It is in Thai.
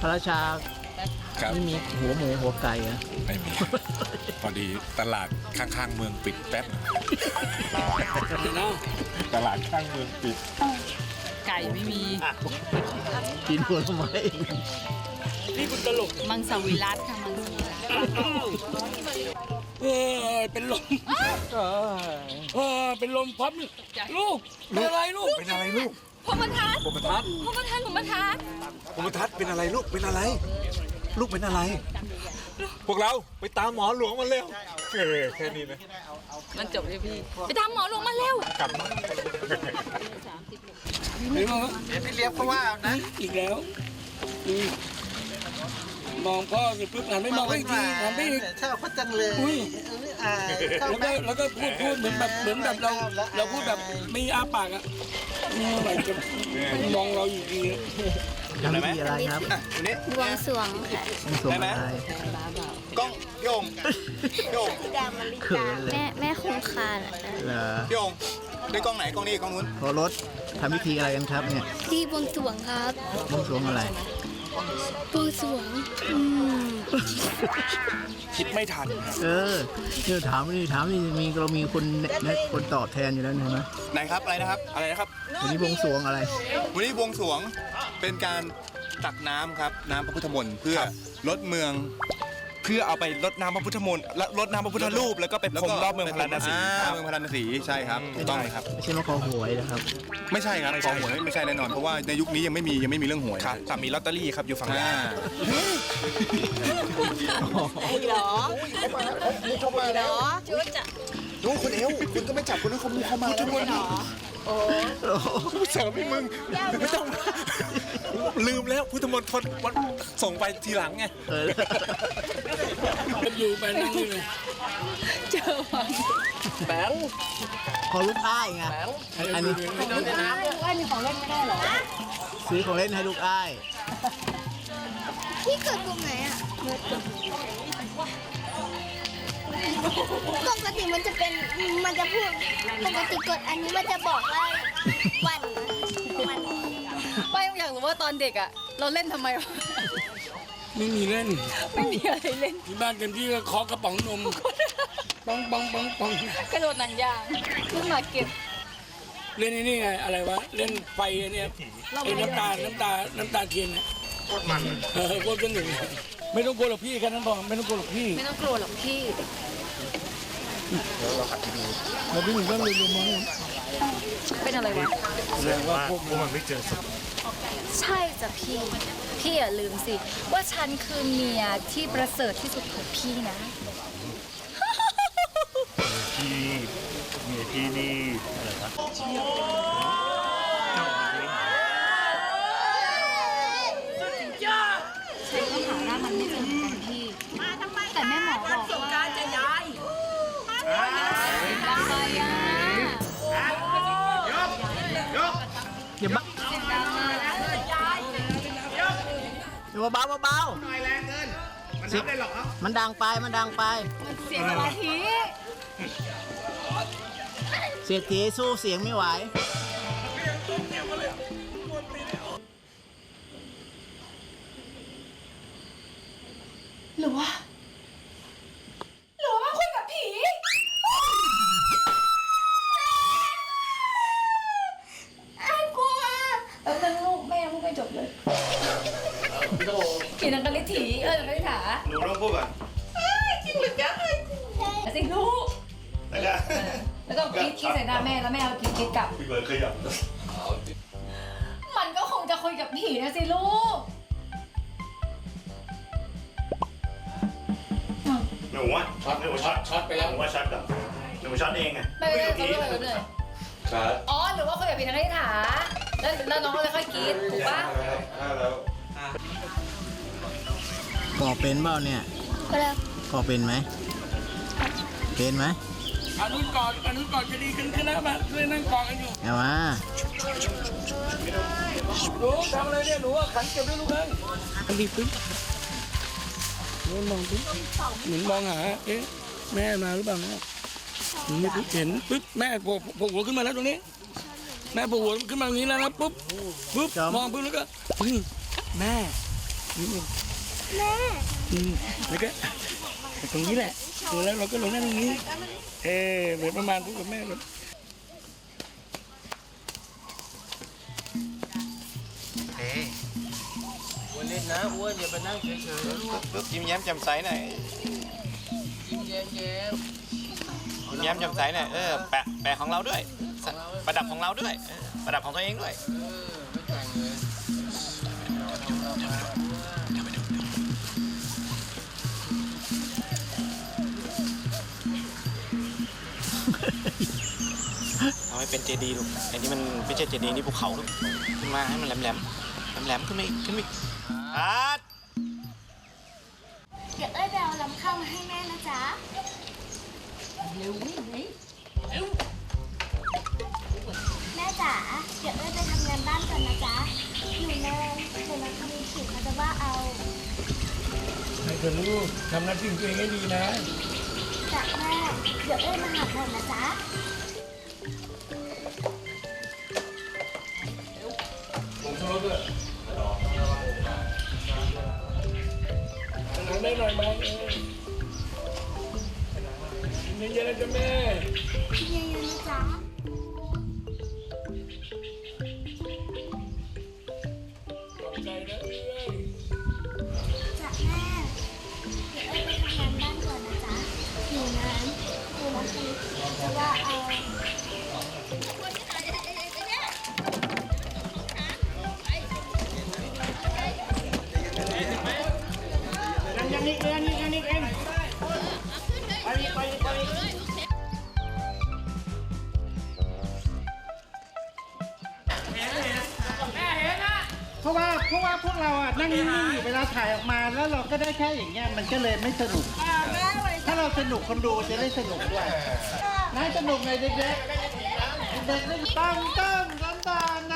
พระราชาครับไม่มีหัวหมูหัวไก่เหรอะไม่มี พอดีตลาดข้างๆเมืองปิดแป๊บตลาดข้างเมืองปิด ไก่ไม่มี กินผลไม้มังสวิรัตค่ะมังสวิรัตเออเป็นลมเออเป็นลมพับนี่ลูกเป็นอะไรลูกเป็นอะไรลูก พมทัศผมประทัดพมทัศผมมทัศผมประทัดเป็นอะไรลูกเป็นอะไร ลูกเป็นอะไร พวกเราไปตามหมอหลวงมาเร็วเออแค่นี้นะมันจบเลยพี่ไปตามหมอลงมาเร็วกลับมาเห็นไหมพี่เลี้ยบเขาว่านะอีกแล้วอื มมองพ่อเสร็จปุ๊บหันไปมองอีกทีหันไปอีก ชอบเขาจังเลยอุ้ยอ่าชอบแล้วไหม ก็แล้วก็พูดพูดเหมือนแบบเหมือนแบบเราเราพูดแบบไม่อาปากอะเมื่อไหร่จะมองเราอยู่ดีทำพิธีอะไรครับอันนี้บวงสรวงค่ะมันสวมอะไรกล้องพี่โองพี่โองเขินเลยแม่แม่คงคาเหรอคะเหรอพี่โองได้กล้องไหนกล้องนี้กล้องนู้นพอรถทำพิธีอะไรกันครับเนี่ย ที่บวงสรวงครับ บวงสรวงอะไร บวงสรวงอืมคิดไม่ทันเออเดี๋ยวถามนี่ถามนี่มีเรามีคนเนี่ยคนตอบแทนอยู่แล้วเห็นไหมไหนครับอะไรนะครับ อะไรนะครับ วันนี้บวงสรวงอะไร วันนี้บวงสรวงเป็นการตักน้ำครับ น้ำพระพุทธมนต์เพื่อลดเมือง เพื่อเอาไปรดน้ำพระพุทธมนต์และรดน้ำพระพุทธรูปแล้วก็ไปพรมรอบเมืองพาราณสีอ่าครับเมืองพาราณสีใช่ครับถูกต้องเลยครับ ไม่ใช่มาขอหวยนะครับ ไม่ใช่ครับของหวยไม่ใช่แน่นอนเพราะว่าในยุคนี้ยังไม่มียังไม่มีเรื่องหวยครับแต่มีลอตเตอรี่ครับอยู่ฝั่งอ่านู้นคนเอวคุณก็ไม่จับคนนู้นเขาเข้ามาแล้วเสริมให้มึงไม่ต้องลืมแล้วพุทธมนตรวันส่งไปทีหลังไงเออ มันอยู่ไปนั่งนี่เลยขอลูกอ้ายไงอันนี้ซื้อของเล่นให้ลูกอ้ายพี่เกิดตรงไหนอะปกติมันจะเป็นมันจะพูดปกติกดอันนี้มันจะบอกว่าวันวันป้าอยากรู้ว่าตอนเด็กอะ เราเล่นทำไมวะ ไม่มีเล่นไม่มีอะไรเล่นที่บ้านเต็มที่ก็เคอกระป๋องนมปองปองปองปองกระโดดหนังยางขึ้นมาเก็บเล่นไอ้นี่ไงอะไรวะเล่นไฟไอ้เนี่ยไอ้น้ำตาลน้ำตาน้ำตาเทียนเนี่ยโคตรมันเออโคตรสนุกไม่ต้องกลัวหรอกพี่แค่นั้นพอไม่ต้องกลัวหรอกพี่ไม่ต้องกลัวหรอกพี่เราพี่หนึ่งก็เลยรวมมองเป็นอะไรวะ ใช่จ้ะพี่ พี่อย่าลืมสิ ว่าฉันคือเมียที่ประเสริฐที่สุดของพี่นะฉันก็หาหน้ามันไม่เจอเหมือนกันพี่ แต่แม่หมอบอกว่าจะย้ายทำไมอะ อย่าบ้า อย่าเบาๆเบาๆมันดังได้หรอมันดังไปมันดังไปเสียงสมาธิเสียทีสู้เสียงไม่ไหวหรือว่าหรือว่าคุยกับผีไอ้กลัว แล้วนึงลูกแม่พูดไม่จบเลย ผีนังกะลิถีเออนังกะลิถาหนูต้องพูดก่อนจริงหรือยังสิลูกแล้วก็แล้วก็คิดคิดใส่หน้าแม่แล้วแม่เอาคิดคิดกลับพี่เบิร์ดเคยหยับมันก็คงจะคุยกับผีนะสิลูกหนูว่าช็อตหนูช็อตช็อตไปแล้วหนูว่าช็อตกับหนูช็อตเองไงไม่ไม่ไม่ไม่ไม่อ๋อหรือว่าคุยกับผีนังกะลิถาแล้วแล้วน้องเลยค่อยคิดถูกปะ ก่อเป็นเปล่าเนี่ยก็แล้วก่อเป็นไหม เป็นไหมอันนู้นกอดอันนู้นกอดจะดีขึ้นขึ้นแล้วมาช่วยนั่งกอดกันอยู่เอามาหนูทำอะไรเนี่ยหนูว่าขันเก็บด้วยลูกเอ้ยอันนี้ปึ๊บหนูมองปึ๊บเหมือนมองหาเอ๊ะแม่มาหรือเปล่าเนี่ยหนูไม่ปึ๊บเห็นปึ๊บแม่โผล่โผล่หัวขึ้นมาแล้วตรงนี้ แม่โผล่หัวขึ้นมาตรงนี้แล้วนะปุ๊บปุ๊บมองปุ๊บแล้วก็เฮ้ยแม่นิดนึง แม่อืมแล้วก็ตรงนี้แหละแล้วเราก็ลงนั่งตรงนี้ เออเหมือนประมาณพูดกับแม่แบบยิ้มแย้มแจ่มใสหน่อยยิ้มแย้มยิ้มแย้มแจ่มใสหน่อยเออแปะแปะของเราด้วย ประดับของเราด้วยเออประดับของตัวเองด้วย เอาให้เป็นเจดีย์ลูกอันนี้มันไม่ใช่เจดีย์นี่ภูเขาลูกขึ้นมาให้มันแหลมแหลมแหลมแหลมๆขึ้นมาอีกขึ้นมาอีกอาร์ตเดี๋ยวเอ้ยไปเอาลำข้าวมาให้แม่นะจ๊ะแม่จ๋า เดี๋ยวเอ้ยไปทำงานบ้านก่อนนะจ๊ะ อยู่นานเดี๋ยวเราทำผิดเขาจะว่าเอาให้เธอลูกทำหน้าที่ของตัวเองให้ดีนะจ้ะแม่ เดี๋ยวเอ้มาหาหน่อยนะจ๊ะหนังได้หน่อยไหมเย็นๆนะจ๊ะแม่กินเยอะๆนะจ๊ะ ว่าเอาเพราะว่าเพราะว่าพวกเราอะนั่งนิ่งๆอยู่เวลาถ่ายออกมาแล้วเราก็ได้แค่อย่างเงี้ยมันก็เลยไม่สนุก ถ้าเราสนุกคนดูจะได้สนุกด้วย นายสนุกไงเด็กๆเด็กๆตั้งตั้งลำบานะ